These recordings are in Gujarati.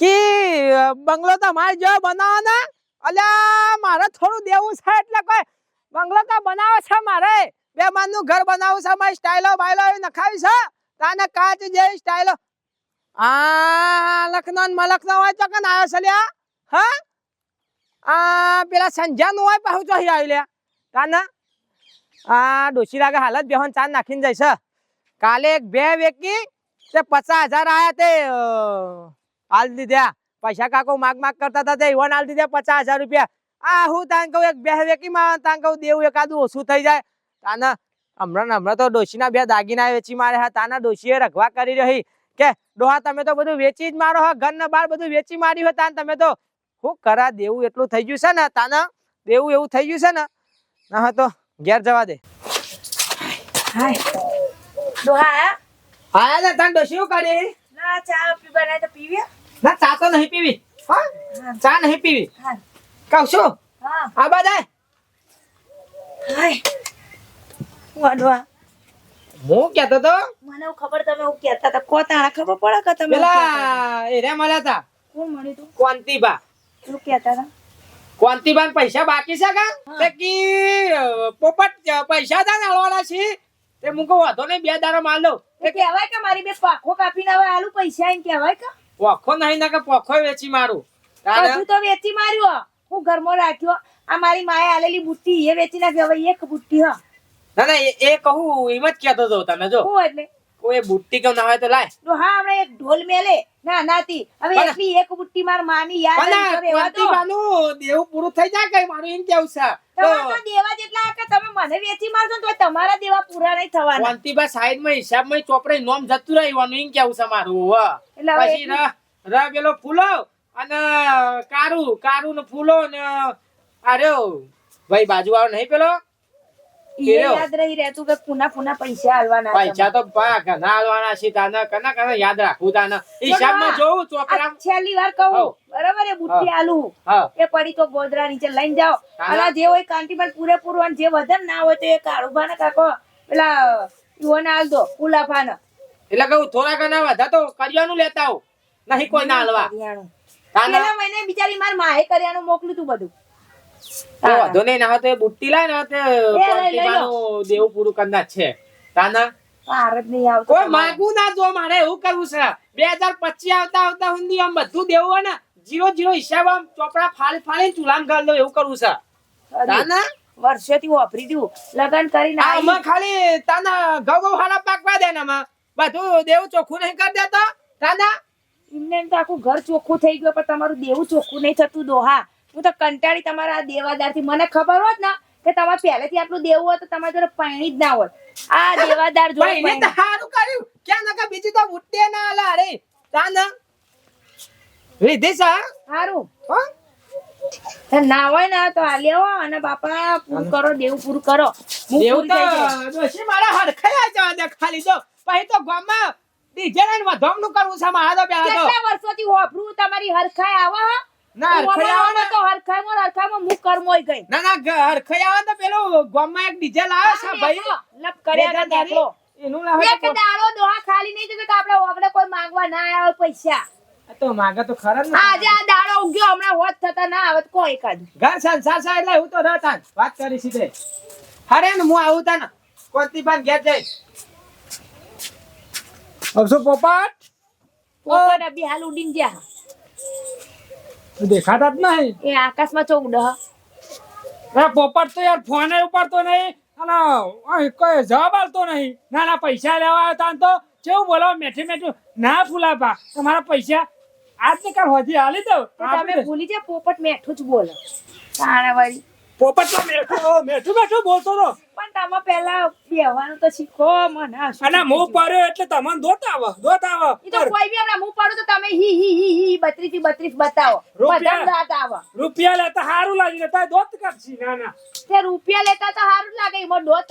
કે બંગલો તો મારે જો બનાવવાનો? અલ્યા, મારે થોડું દેવું છે એટલે કોઈ બંગલો તો બનાવો છે મારે. બે માનનું ઘર બનાવું છે, મારી સ્ટાઈલો બાયલો નખાવી છે. તાને કાચ જે સ્ટાઈલો આ લખનો ને મલકનો હોય તો કન આવ્યો છે લ્યા? હા? આ પેલા સંજ્યાનું હોય પાછું તો આવી લ્યા. તાને? આ ડોસી લાગે હાલત બેહોન ચાંદ નાખીને જાય છે. કાલે એક બે વેકી તે પચાસ હજાર આયા તે હાલ દીધા. પૈસા કાકો માગ માગ કરતા હતા તે ઈવન હાલ દીધા પચાસ હજાર રૂપિયા. આ હું તાન કહું એક બે વેકી માં તાન કહું દેવું એકાદું ઓછું થઈ જાય. તાના હમણાં હમણાં તો ડોશીના બે દાગીના વેચી મારે હા. તાના ડોશીએ રખવા કરી રહી કે ડોહા તમે તો બધું વેચી જ મારો હા. ઘર ને બાર બધું વેચી માર્યું હોય તાન. તમે તો શું કરા? દેવું એટલું થઈ ગયું છે ને? તાના દેવું એવું થઈ ગયું છે ને? ના હા તો ઘેર જવા દે. હાય. ડોહા આયા? ને તાન ડોશી શું કરી? ના ચા પીવા તો પીવી ના ચા તો નહીં પીવી. હા? ચા નહીં પીવી. હા. કહું છું? હા. આ બધા હાય. હું કેતો તો મને ખબર તમે એવું કહેતા હતા. કો તાણા ખબર પડે કે તમે? પેલા એરે મળ્યા હતા. કોણ મળ્યું તું કોંતીબા એવું કહેતા હતા? કોંતીબા ને પૈસા બાકી છે કા? તે કી પોપટ પૈસા હતા ને હળવાના છે. તે મુકો વાંધો નહીં બે દારો માલ દઉં. એ કહેવાય કે મારી બે પાખો કાપીને હવે આલુ પૈસા એમ કહેવાય કે? પોખો નહીં ના કે પોખો વેચી મારું. બધું તો વેચી માર્યો હું. ઘરમાં રાખ્યો. આ મારી માએ આલેલી બુટ્ટી એ વેચી નાખી હવે એક બુટ્ટી હા. ના ના એ- કહું એમ જ કહેતો હતો તમે જો. હું એટલે? કોઈ બુટ્ટી કેમ ના હોય તો લાય. તો હા હમણાં એક ઢોલ મેલે. ના નાતી. હવે એટલી એક બુટ્ટી માર માની યાદ પણ આવી આ તો રહેવા દો. કોંતીબાનું દેવું પૂરું થઈ જાય કઈ મારું એમ કેવું છે? તમારે તો તો દેવા જેટલા તમે મને વેચી મારશો ને તમારા દેવા પૂરા નહીં થવાના. કોંતીબા સાઈડમાં હિસાબમાં ચોપડે નોમ જતું રહેવાનું એમ કેવું છે મારું હો? એટલે પછી ર ર પેલો ફૂલો અને કારું કારું ને ફૂલો ને આર્યો ભાઈ બાજુ વાળો નહીં પેલો. ઈ યાદ રહી રહેતું કે પુના પુના પૈસા આલવાના પૈસા તો પા ઘણા આલવાના છે તાને કના કના યાદ રાખવું તાને હિસાબમાં જોઉં તમારે. છેલ્લી વાર કહું બરાબર એ બુટ્ટી આલુ એ પડી તો ગોદરા નીચે લઈને જાઓ? અને જે હોય કાંટીમાં પૂરેપૂરું અને જે વધન ના હોય તો એ ને કાકો પેલા ઈવોને આલ દો ઉલાફા ને એટલે કહું થોડા ઘણા વધા તો કરિયાનું લેતા આવું નહીં કોઈ ના હાલવા કરિયાણું. પેલા મહિને બિચારી માર માએ કરિયાણું મોકલું તું બધું વાંધો નહીં ના તો બુટ્ટી લાય ને તે લઈ દેવું પૂરું કરના છે. તાના? કોઈ તમારે. ના જો મારે એવું કરવું છે. બે હજાર પચીસ આવતા આવતા સુધી આમ બધું દેવું હોય ને જીરો જીરો હિસાબ આમ ચોપડા ફાળી ફાળી ચૂલામ ગાળ દો એવું કરવું છે. તાના? વર્ષોથી વાપરી દઉં. લગન કરીને. આમાં ખાલી તાના ઘઉં ઘઉં હાલા પાકવા દે ને આમાં. બધું દેવું ચોખ્ખું નહીં કરી દેતો. તાના? એમને તો આખું ઘર ચોખ્ખું થઈ ગયું પણ તમારું દેવું ચોખ્ખું નહીં થતું દોહા. હું તો કંટાળી તમારા આ દેવાદારથી મને ખબર હોત ને કે તમારે પહેલેથી આટલું દેવું હોય તો તમારે જોડે પાણી જ ના હોય. આ દેવાદાર જોડે એને તો સારું કર્યું. ક્યાં નકા બીજી તો ઉઠતે ના આલા અરે તાન. છે સારું હો? ના હોય ને તો આ લેવો અને બાપા પૂરું કરો દેવું પૂરું કરો. દેવું તો. ડોશી મારા હરખાઈ જવા દે ખાલી તો પછી તો ગામમાં ડીજે ને વધમણું કરવું છે મારા તો તો. કેટલા વર્ષોથી વાપરું તમારી હરખાઈ આવા હા? ના હું હરખાઈ આવે તો હરખાઈમાં ને હરખાઈમાં હું કર્મોય ગઈ. ના ના આવે તો પેલું ગામમાં એક ડીજે લાવે છે ભાઈ. લપ કર્યા બેજા હતા એનું લાવે એક દાડો દોહા ખાલી નહીં જતો કે આપણે આપણે કોઈ માંગવા ના આવે પૈસા. આ તો માગે તો ખરા ને. આજે આ દાડો ઉગ્યો હમણાં હોત થતા ના આવત કોઈ એકાદ ઘર સંસાર છે એટલે હું તો રહેતા. વાત કરી સીધે. અરે ને હું આવું તા ને કોંતી પાન ઘેર જઈ અબસો પોપટ. પોપટ અભી હાલ ઉડીન જ્યાં દેખાતા જ નહીં. એ આકાશમાં ચો ઉડ અરે પોપટ તો યાર ફોન ઉપાડતો નહીં અને કોઈ જવાબ આવતો નહીં. ના ના પૈસા લેવા આવતા તા તો કેવું બોલો મેઠી મેઠું. ના ફૂલાપા તમારા પૈસા આજ ને કાલ હોજી હાલી દઉં. તમે ભૂલી જાય પોપટ મેઠું જ બોલો. તાણે વળી પોપટ તો મેઠું મેઠું મેઠું બોલતો હતો પણ તમે પેલા બેહવાનું તો શીખો મને અને હું પડ્યો એટલે તમને દોત આવો દોત આવો. ઈ તો કોઈ બી હમણાં હું પાડું તો તમે હી હી હી હી બત્રીસથી બત્રીસ બતાવો. રૂપિયા. બધા દાંત આવે. રૂપિયા લેતા સારું લાગી લેતા દોત કરશી ના ના. તે રૂપિયા લેતા તો જ લાગે એમાં દોત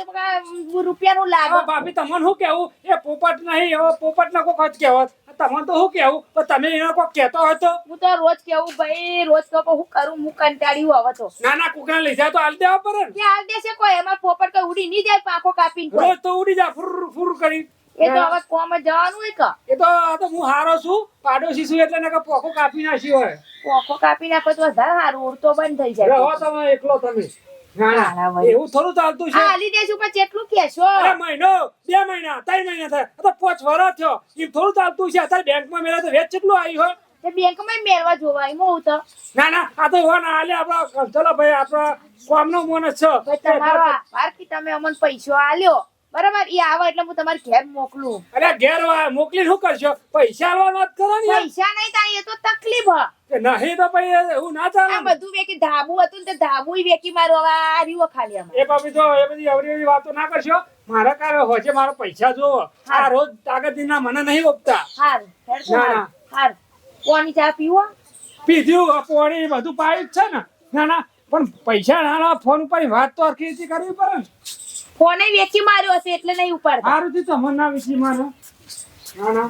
રૂપિયા નું લાગે. ભાભી તમને શું કેવું એ પોપટ નહીં હવે પોપટ નો કોઈ જ કહેવત. તમને તો શું કેવું પણ તમે એનો કોઈ કહેતો હોય તો હું તો રોજ કેવું ભાઈ રોજ તો હું કરું હું કંટાળ્યું હવે તો. ના ના કુકરા લઈ જાય તો હાલ દેવા પડે કે હાલ દેશે કોઈ એમાં પોપટ કઈ ઉડી નહીં જાય પાંખો કાપીને રોજ તો ઉડી જાય ફુર ફુર કરી. એ તો હવે કોમ જવાનું હોય કે? એ તો આ તો હું હારો છું પાડોશી છું એટલે નકર પોખો કાપી નાખ્યો હોય. પોખો કાપી નાખો તો વધારે સારું ઉડતો બંધ થઈ જાય. રહો તમે એકલો તમે. ના હારા ના. એવું થોડું ચાલતું છે. આલી દેશ ઉપર કેટલું કેશો અરે મહિનો બે મહિના ત્રણ મહિના થાય. આ તો પાંચ વર્ષ થયો. એમ થોડું ચાલતું છે. અત્યારે બેંકમાં મેળા તો વેચ કેટલું આવી હોય? તે બેંકમાં મેળવા જોવા એમાં હું તો. ના ના આ તો હોન ના હાલે આપડા ચલો ભાઈ આપડા કોમનો મોન ભાઈ છે તમારો આભાર કે તમે અમને પૈસો આલ્યો. બરાબર એ આવે એટલે હું તમારે ઘેર મોકલું. અરે ઘેર મોકલી શું કરશો? પૈસા આલવા વાત કરો ને પૈસા નહીં થાય એ તો તકલીફ. નહીં તો ભાઈ હું ના ચાલે. આ બધું વેકી ધાબુ હતું ને ધાબુ વેકી મારો હવે આ રહ્યું ખાલી આમાં. એ બાબી તો એ બધી અવરી અવરી વાતો ના કરશો? મારા કારે છે મારા પૈસા જોવો આ રોજ તાકાત ના મને નહીં ઓપતા હાર ના, હાર. ના. હાર. કોની ચા પીવો? પીધ્યું આ પોણી બધું પાયું જ છે ને. ના ના પણ પૈસા ના ના ફોન ઉપર વાત તો અરખી કરવી પડે ને. ફોને વેચી માર્યો હશે એટલે નહીં ઉપાડ સારું થી તમને ના વેચી મારો. ના ના.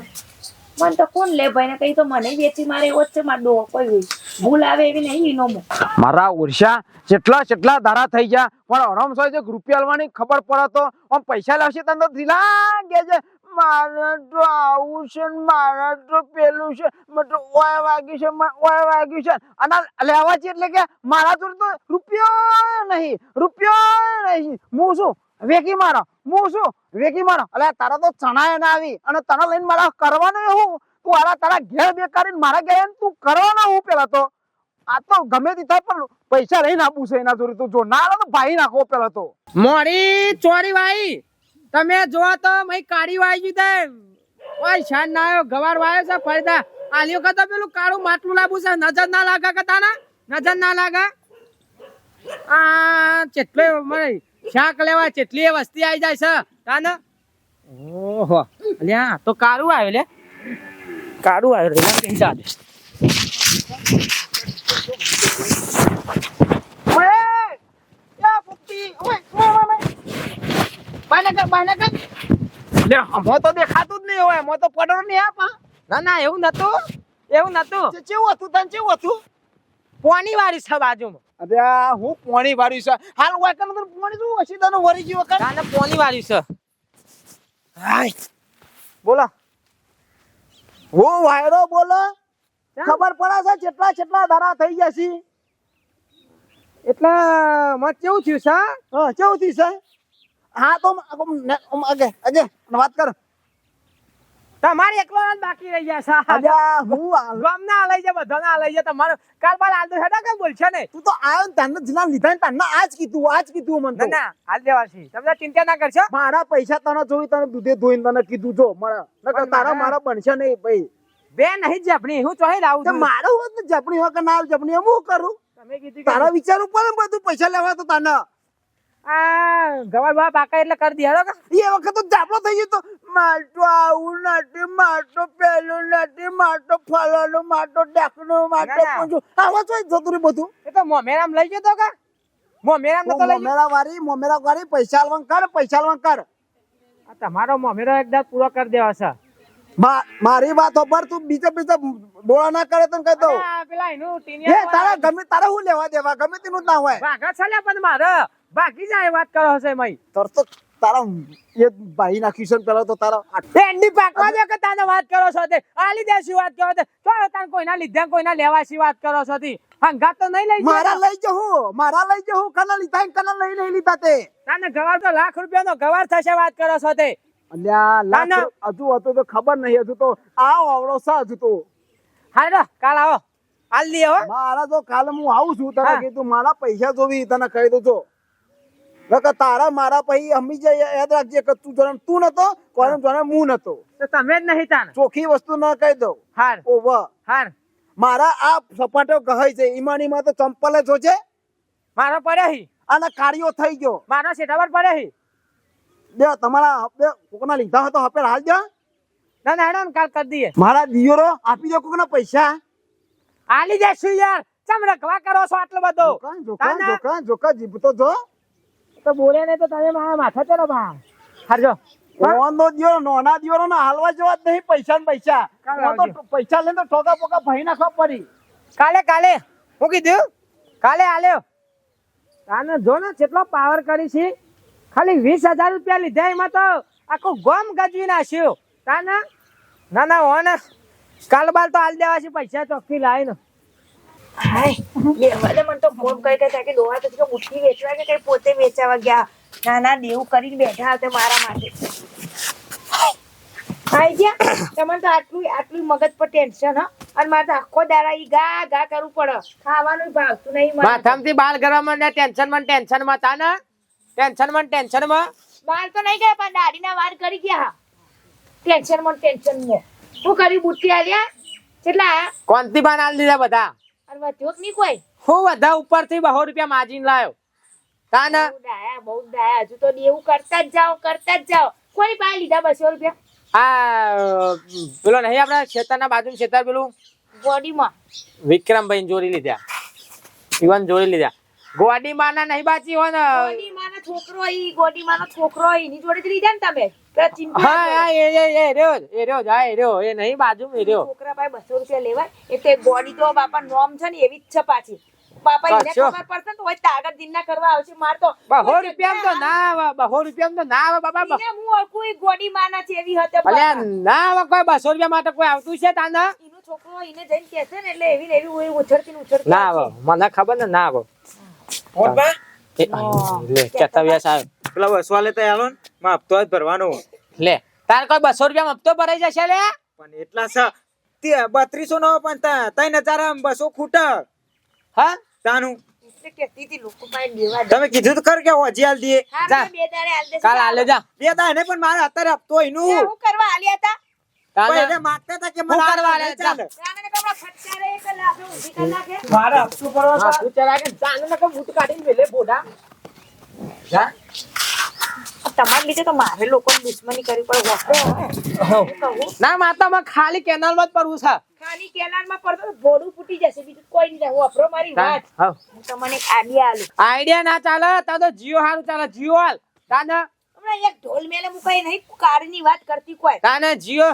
મને તો કોણ લે ભાઈ ને કઈ તો મને વેચી મારે એવો જ છે મારો ડોહો કોઈ ભૂલ આવે એવી નહીં ઈનો મો મારા ઉર્ષા જેટલા જેટલા ધારા થઈ ગયા પણ અરમ સોય જે રૂપિયા આલવાની ખબર પડે તો આમ પૈસા લાવશે તને તો ધીલા કે છે. મારા તો આવું છે મારા તો પેલું છે. મતલબ ઓય વાગ્યું છે ઓય વાગ્યું છે. અને લેવા છે એટલે કે મારા તો રૂપિયો નહીં રૂપિયો નહીં. હું શું વેકી મારો, હું શું? વેકી મારો. અલે, તારા તો ચણાય ના આવી. અને તને લઈને મારા કરવાનું હું? તું આલા તારા ઘેર બેકારીને મારા ઘેર તું કરવાનો હું પેલા તો? આ તો ગમે તે થાય, પણ પૈસા લઈને આપું છે એના જોડે. તું જો, ના આલે તો ભાઈ નાખો પેલા તો. મોડી ચોરી ભાઈ તમે જો તો મય કાળી વાઈ ગયું ઓય શાન ના આવ્યો ગવાર વાયો છે ફરતા આલ્યો કતો પેલું કાળું માટલું લાબુ છે. નજર ના લાગે કતા ના નજર ના લાગે? આ, ચેટલો મને શાક લેવા કેટલી એ વસ્તી આવી જાય છે. તાને? ઓહો. અલ્યા તો કાળું આવે લે. કાળું આવે રે કેમ ચાલે મો? તો દેખાતું જ નહીં હોય મો તો પડો નહીં આપા ના ના એવું નતું. એવું નતું. કેવું હતું તને કેવું હતું? પોણી વાળી છે બાજુમાં. અરે આ હું પોણી વાળી છે. હાલ વાકન કે પોણી શું હસી તને વરી ગયો કર ના પોણી વાળી છે. હાય. બોલો. હું વાયરો બોલો. ખબર પડે છે કેટલા કેટલા ધારા થઈ ગયા છે. એટલે મત કેવું થયું છે? હા કેવું થયું છે? હા તો આગે આગે વાત કર. તમારે એકલો જ બાકી રહી ગયા છે હું ગામ ના લઈ જાય બધા ના લઈ જાય તમારે કાલ બાર આલ દો હેડા કઈ બોલશે ને તું તો આયો ને તને જીના લીધા ને તને આજ કીધું આજ કીધું મને ના ના હાલ દેવાસી તમે ચિંતા ના કરશો. મારા પૈસા તને જોઈ તને દૂધે ધોઈને તને કીધું જો મારા નકર તારા મારા બનશે નહીં ભાઈ. બે નહીં જપણી હું ચોહી લાવું છું. મારું હોત જપણી હોય કે ના જપણી હું કરું? તમે કીધું તારા વિચાર ઉપર બધું પૈસા લેવા તો તને. આ ગવાર બા પાકા એટલે કરી કે એ વખત તો જાપડો થઈ ગયો તો માટો આવું નથી માટો પેલું નથી માટો ફલાનું માટો ડાકનું માટો પૂંજું આવા તો જતું રહ્યું બધું. એ તો મોમેરામ લઈ ગયો તો કે? મોમેરામ નતો લઈ મોમેરા વારી મોમેરા વારી પૈસા આલવાન કર પૈસા આલવાન કર. આ તમારો મોમેરો એકદમ પૂરો કરી દેવા છે. મારી વાત ઉપર તું બીજા બીજા બોળા ના કરે તો કહી દઉં. પેલા એનું તારા ગમે તારા હું લેવા દેવા? ગમે તેનું ના હોય. વાઘા છે પણ મારે. બાકી જાય વાત કરો હશે મય. તર તો તારા એ ભાઈ નાખ્યું છે પેલા તો તારા એન્ડી પાકવા દે કે તાને વાત કરો છો તે. આલી દેસી વાત કરો તે? તો તાન કોઈના લીધા કોઈના લેવાસી વાત કરો છો તી? હંગા તો નહીં લઈ મારા લઈ જહું મારા લઈ જહું કના લીધા કના લઈ નહીં લીધા તે. તાને ગવાર તો લાખ રૂપિયાનો ગવાર થશે વાત કરો છો તે. અલ્યા લાખ હજુ હતું તો ખબર નહીં હજુ તો આવો આવડો સા હજુ તો. હાલો કાલ આવો. હાલ લી આવો. મારા તો કાલ હું આવું છું તને કીધું મારા પૈસા જોવી તને કહી દઉં છો નકર તારા મારા પછી અમી જે યાદ રાખજે કે તું જોને તું નતો કોને જોને હું નતો. તમે જ નહીં તાન ચોખ્ખી વસ્તુ ન કહી દઉં. હાર. ઓવ. હાર. મારા આ સપાટો ગહાય છે ઈમાનીમાં તો ચંપલ જ છે મારો પડ્યા હી. અને કાર્યો થઈ ગયો. મારા સેટાવર પડ્યા હી. બે તમારા બે કોકના લીધા હતો હપે હાલ જા. ના ના હેડો કાલ કરી દઈએ. મારા દિયોરો આપી દો કોકના પૈસા. આલી દેશું યાર. ચમ રખવા કરો છો આટલો બધો? જોકા જોકા જોકા જીભતો જો. તો બોલે ને તો તમે મારા માથા ચડો બા હારજો. ઓનો દિયો નોના દિયો નો હાલવા જવા જ નહીં પૈસા ને પૈસા. તો પૈસા લઈને તો ઠોકા પોકા ભઈ નાખવા પડી. કાલે કાલે. હું કીધું? કાલે આલ્યો. તાને જો ને કેટલો પાવર કરી છે. ખાલી વીસ હજાર રૂપિયા લીધા એમાં તો આખું ગોમ ગજવી નાખ્યું. તાને? ના ના ના હો ને કાલ બાલ તો હાલ દેવા છે પૈસા ચોખ્ખી લાવી ને હાય. મને તો ફોન કરી કે કે ડોહા તો મુઠ્ઠી વેચવા કે કઈ પોતે વેચાવા ગયા? ના ના દેવું કરીને બેઠા હતા મારા માટે. આઈ ગયા તમને તો આટલું આટલું મગજ પર ટેન્શન હ. અને મારે આખો દાડા ઈ ગા ગા કરવું પડે. ખાવાનું ભાવતું નહીં મને. માથામાંથી બાલ ને ટેન્શનમાં ટેન્શનમાં તા ને ટેન્શનમાં? ટેન્શનમાં તો નહીં ગયા પણ દાઢીના વાર કરી ગયા. ટેન્શનમાં ટેન્શનમાં. શું કર્યું બુટ્ટી આલ્યા? કેટલા કોંતી બાન આલ દીધા બધા? અને વધ્યો કે નહીં કોઈ? હું ઉપરથી બહો રૂપિયા માજીન લાયો. તા ને બહુ ડાયા બહુ ડાયા. હજુ તો દેવું કરતા જ જાઓ કરતા જ જાઓ. કોઈ પાસે લીધા બસો રૂપિયા? આ પેલો નહીં આપડા ખેતરના બાજુ ખેતર પેલું? ગોડીમાં. વિક્રમભાઈ જોડી લીધા. ઈવન જોડી લીધા. ગોડી ના નહીં બાચી હોય ને. ગોડીમાનો છોકરો ઈ ગોડીમાનો છોકરો એની જોડે જ લીધા ને તમે? હા હા એ એ એ રહ્યો એ રહ્યો હા એ રહ્યો એ નહીં બાજુ રહ્યો. છોકરા પાસે બસો રૂપિયા લેવાય. એ તો ગોડી તો બાપા નોમ છે ને એવી જ છે પાછી. બાપા એને ખબર પડશે તો હોય તાગર દિનના કરવા આવશે માર તો બહો રૂપિયા તો ના આવે બહો રૂપિયા તો ના આવે બાબા ઈને હું ઓળખું ઈ ગોડીમાના છે એવી હતે અલ્યા ના આવે કોઈ બસો રૂપિયા માટે કોઈ આવતું છે તાને? એનો છોકરો એને જઈને કહેશે ને એટલે એવી ને એવી હોય ઉછળતી ને ઉછળતી ના આવે મને ખબર ને ના આવે. લે કેતા વ્યાસ આવ્યો પેલા બસવા લેતા આલો ને. માં હપ્તો જ ભરવાનો. લે તાર કોઈ બસો રૂપિયા હપ્તો ભરાઈ જશે લે? પણ એટલા છે તે બત્રીસો નો પણ ત્રણ હજાર બસો ખૂટક. હા? તાનું. દે. તમે કીધું તો કર કે હોજી હાલ દાડે દેશે. કાલ હાલે જા. બે દા ને પણ મારે અત્યારે હપ્તો એનું. હું કરવા હાલ્યા હતા? મારા કરવા હપ્તો ભરવા હા, તું ચલા કે જાને નકર બૂટ કાઢીને બોડા તમારા લીધે તો મારે લોકો દુશ્મની કરવી પડે વાપરો હું. કહું. ના ખાલી કેનાલમાં જ પડવું છે. ખાલી કેનાલમાં પડતો તો ફૂટી જશે બીજું કોઈ નહીં હું વાપરો મારી વાત. હું. તમને એક આડિયા આલું આઈડિયા ના ચાલે તા તો જીઓ હારું ચાલે. જીઓ હાલ. તાને? હમણાં એક ઢોલ મેલે મુકાઈ નહીં કારની વાત કરતી કોઈ. તાને જીઓ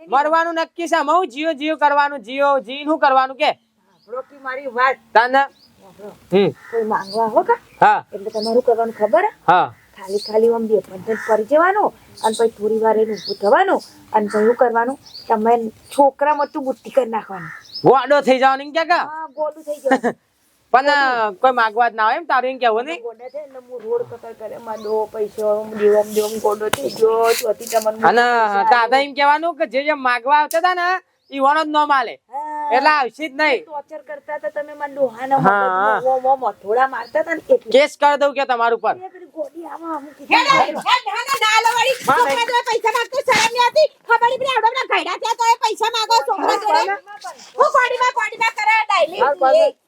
મરવાનું નક્કી છે? મઉ જીઓ જીઓ કરવાનું જીઓ જી શું કરવાનું કે? રોકી મારી વાત. તાને. હમ. કોઈ માંગવા હો કા? હા. એટલે તમારું કરવાનું ખબર હે? ખાલી ખાલી આમ બે પંદર ફરી જવાનું અને પછી થોડી વાર એનું ઊભું થવાનું અને પછી શું કરવાનું? તમે છોકરા મતું બુટ્ટી કરી નાખવાની. ગોડો થઈ જવાનું કે કે? હા ગોડું થઈ જવાનું. પણ કોઈ માગવા જ ના હોય એમ? તારું એમ કેવું નહીં? ગોડા છે એટલે હું રોડ કકર કરે. માં દો પૈસો દેવમ દેવમ ગોડો થઈ ગયો ચોથી તમને અને દાદા એમ કહેવાનું કે જે જે માગવા આવતા હતા ને ઈ વણો જ ન માલે. એટલે આવશે જ નહીં. ટોર્ચર કરતા હતા તમે મને ડોહાના હા. મો- મો મથોડા મારતા હતા ને કેસ કરી દઉં કે તમારું પર એ અમુક કીધું.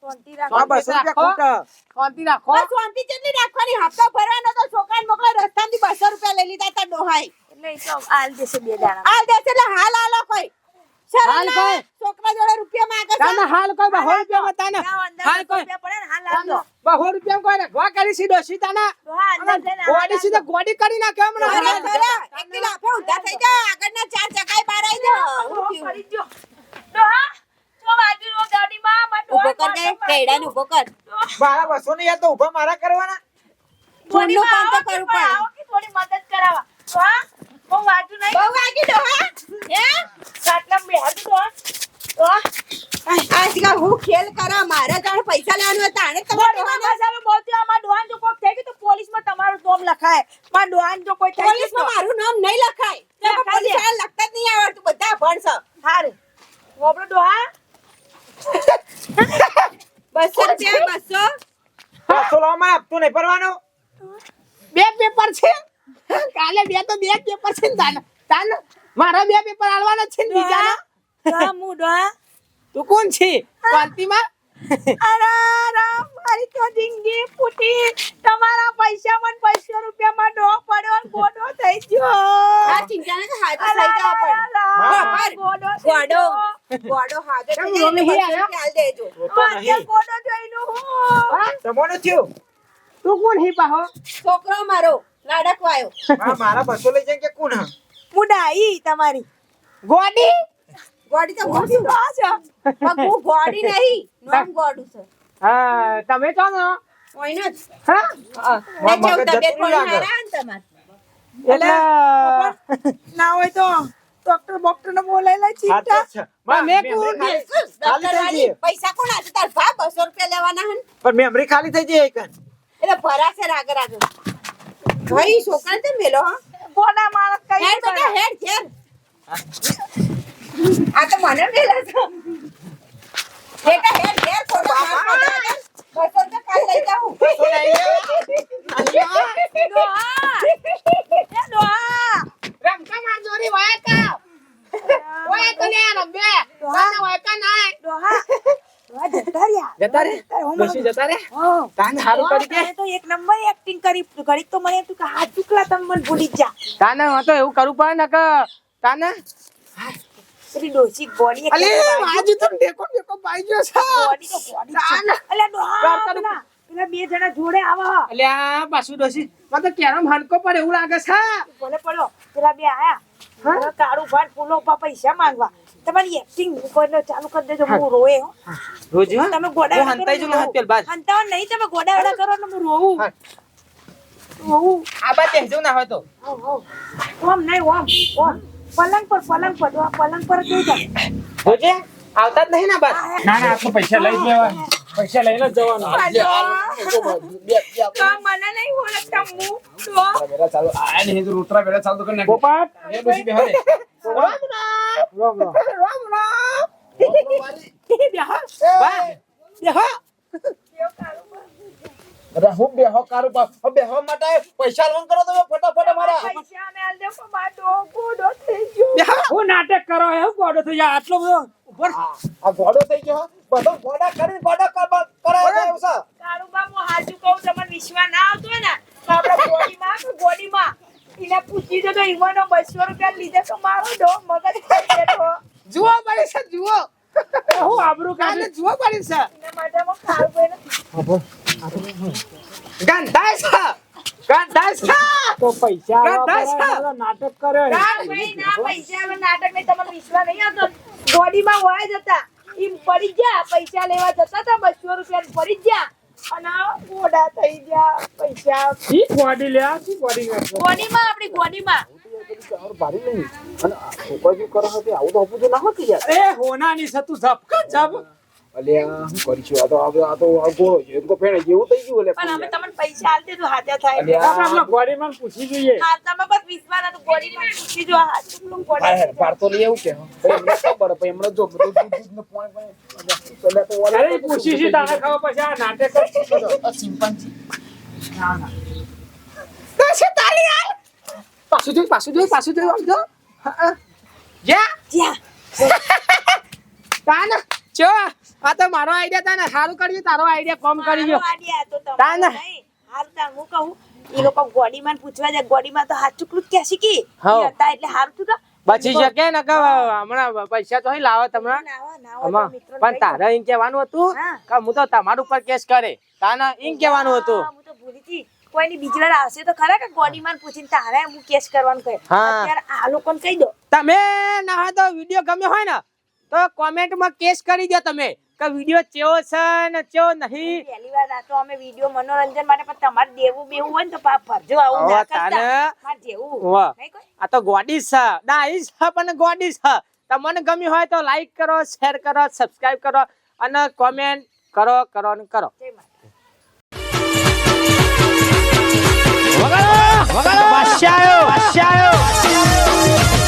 શાંતિ રાખો. આ બસો રૂપિયા ખૂટા શાંતિ રાખો. એટલે ઈ તો આલ દેશે બે દાણા હાલ કોઈ. તાને હાલ કોઈ બહો રૂપિયા તાને. જાઓ અંદર હાલ કોઈ રૂપિયા પડે ને, હાલ આલ બહો રૂપિયા કોઈ રખવા કરી સીધો સીતાના ગોડી આલ સીધો ગોડી કરી દો. કરી દ્યો. ડોહા, જો બાજુ રો ગાડીમાં, મારા ડોહા માટે મારા બસો ને યાર તો ઊભા મારા કરવાના. થોડી મદદ આવો કે પણ આવો નહીં. બહુ વાગ્યું નહીં? ખાટલામાં બેહાડું ડોહા. ડોહા, હું? ખેલ કરા મારા જાણે પૈસા લેવાનું હતા અને તમારે ફસાવે, બોલતી હોય, મારા જો કોક થઈ ગયું તો પોલીસમાં તમારું નામ લખાય. મારા ડોહાને જો કોઈ થઈ પોલીસમાં મારું નામ નહીં લખાય. તો પોલીસ આ લખતા જ નહીં આવડતું બધા ભણશે. હારું. વાપરો ડોહા. બસો રૂપિયા બસો. બસો લો માં હપ્તો નહીં ભરવાનો બે પેપર છે. કાલે બે તો બે પેપર છે તાને. તાને મારા બે પેપર આલવાના છે ને બીજાના. ડોહા, હું તું કોણ છે? શાંતિમાં અરે રામ, મારી તો જિંદગી ફૂટી. તમારા પૈસામાં ને પૈસો રૂપિયામાં ડોહ પડ્યો ને ગોડો થઈ ગયો. આ ચિંતા નથી હાથે થઈ જાવ પણ ગોડો ગોડો. ગોડો હાથે કેમ થઈ જાય મમ્મી એટલે આયા? બસો રૂપિયા આલ દેજો જોતો આજે નહીં. ગોડો જોઈને હું. હા? તમોનું તું કોણ હી પાહો? છોકરો મારો. લાડકવો આવ્યો. હા, મારા બસો લઈ જાય કે કોણ હા? હું તમારી. ગોડી? ગોડી તો ગોડી છું. ડોહા પણ હું ગોડી નહીં નામ ગોડું છે. હા તમે તો ને? કોઈનો જ. હા? મગજ તબિયત પણ હેરાન ને તમારે. એટલે ના હોય તો ડોક્ટર બોક્ટર ને બોલાઈ લે ચીટા તો મેં વાળી, પૈસા કોણ આજે તાર ભા બસો રૂપિયા લેવાના હન પણ મેમરી ખાલી થઈ જાય એક એટલે ભરાશે રાગ રાગ. ભાઈ છોકરા તે મેલો હા કોના માણસ કઈ હેડ બેટા હેડ ઘેર આ તો મને મેલા છે બેટા હેડ બસો કાલ લઈ જાઉં રમતા માર જોડી વાય કા વાય તો લે રંબે તાના વાય કા નાય જતા રે? ડોશી જતા રે? તાન હારું કરી દે. તો એક નંબર એક્ટિંગ કરી ઘડીક તો મને તું કે હાથ ચૂકલા તમ મને ભૂલી જ. તાને હું તો એવું કરું પણ નક કે તાને? પેલી ડોસી બોડી અલે આજુ તો દેખો દેખો પાઈ ગયો છે. બોડી તો ગોળી જ છે. પેલા બે જણા જોડે આવા. અલ્યા પાછું ડોસી મને તો કેરમ હાનકો પડે એવું લાગે છે? ભલે પડ્યો પેલા બે આયા. કાળુ કાળું ભાત ફૂલો ઉપર પૈસા માંગવા. તમારી એક્ટિંગ કોઈને ચાલુ કરી દેજો હું રોએ હો. રોજ તમે ગોડા હંતાઈ જો ને હાથ પેલ બાદ. હંતાવ નહીં તમે ગોડા કરો ને હું રોવું. રોઉં રોવું. આ બાદ બેસજો ના હોય તો. ઓમ નહીં ઓમ ઓમ. પલંગ પર પલંગ પર જો આ પલંગ પર કેવું જોઈ રોજે? આવતા જ નહીં ના બાદ? ના ના આટલો પૈસા લઈ જ લેવા. પૈસા લઈને જવાનું. તો મને નહીં ઓળખતા હું તો? પોપટ એ ડોશી બેહો દે રામ રામ રામ રામ બા બેહો. અરે હું બેહો કારું બા- હવે બેહવા માટે પૈસા લોન કરો તમે ફટાફટ અમારા. પૈસા અમે દે મારો ગોડો થઈ ગયો. હું નાટક કરો એવું ગોડો થઈ જાય આટલો બધો ઊભો આ આ થઈ ગયો બધો ઘોડા કરીને ઘોડા કરાય છે એવું છે? કાળુબા હું હાચું કહું? તમને વિશ્વાસ ના આવતો ને તો આપણે ગોડીમાં કે ગોડીમાં એને પૂછી દો તો ઈવાનો બસો રૂપિયા લીધે તો મારો ડો મગજ ખાઈ બેઠો જુઓ જુઓ. હું આબરૂ કાઢી? જુઓ પડી છે એના માટે હું કાળુભાઈને ગંધાય છે. તો પૈસા નાટક કરે. કાળુભાઈ ના પૈસા હવે નાટક નહીં તમને વિશ્વાસ નહીં આવતો. હોય જતા ઈ પડી ગયા પૈસા લેવા જતા હતા બસો રૂપિયા પડી ગયા. અને ગોડા થઈ ગયા પૈસા. ગોડી લે લે? ગોડીમાં આપણી ગોડીમાં. ભારી નહીં. અને છોકરા જે કરે આવું તો આપવું તો ના હોય યાર. એ હોનાની ની સતુ ઝપકા ઝપ. અલ્યા હું કરીશું આ તો આ તો આ તો આ છે એ તો ફેણે જેવું થઈ ગયું એટલે પણ અમે તમને પૈસા આલતે તો હાથે થાય અલ્યા. આપણે પૂછી જોઈએ. હા તમે બસ વિશ્વાસ હતું ગોડીમાં પૂછી જો હા ચૂકલું હા હેર તો લઈ આવું કે એમને ખબર પછી એમને જો બધું દૂધ દૂધ ને પાણી પાણી તો અરે પૂછી છે તારે ખબર પછી આ નાટક જ બધો. આ ચિંપાંજી. દોશી તાલી યાર પાછું જોઈ પાછું જોઈ પાછું જોઈ આમ જો. હા, જ્યાં? જા જ્યાં તાન ચો આ તો મારો આઈડિયા તને સારું કર્યું તારો આઈડિયા કોમ કરી ગયો તમારો નહીં. હારું તાન હું કહું એ લોકો ગોડીમાં પૂછવા જાય ગોડીમાં તો હાથ ચૂકલું કે શીખી હતા એટલે હારું તું તો. બચી શકે ને કે હમણાં પૈસા તો લાવો તો મિત્રોને પણ તારે એમ કહેવાનું હતું કે હું તો તમારું ઉપર કેસ કરે. તાને એમ કહેવાનું હતું. હા, તો ભૂલી હતી કોઈની બીજી વાર આવશે તો ખરા કે ગોડીમાં ને પૂછીને તારે હું કેસ કરવાનું કહે. અત્યારે આ લોકોને કહી દો. તમે ના હોય તો વીડિયો ગમ્યો હોય ને તો કોમેન્ટમાં કેસ કરી દો તમે કે વીડિયો ચેવો છે ને ચેવો નહીં. પહેલી વાર આ તો અમે વીડિયો મનોરંજન માટે પણ તમારે દેવું બેવું હોય ને તો પાપ ભરજો આવું ના કરતા. મારે જેવું. વાહ. આ તો ગોડી છે. ડાઈસ છે પણ ગોડી છે. તમને ગમ્યું હોય તો લાઈક કરો શેર કરો સબસ્ક્રાઇબ કરો અને કોમેન્ટ કરો કરો ને કરો. વગાડો વગાડો. બાદશાહ આવ્યો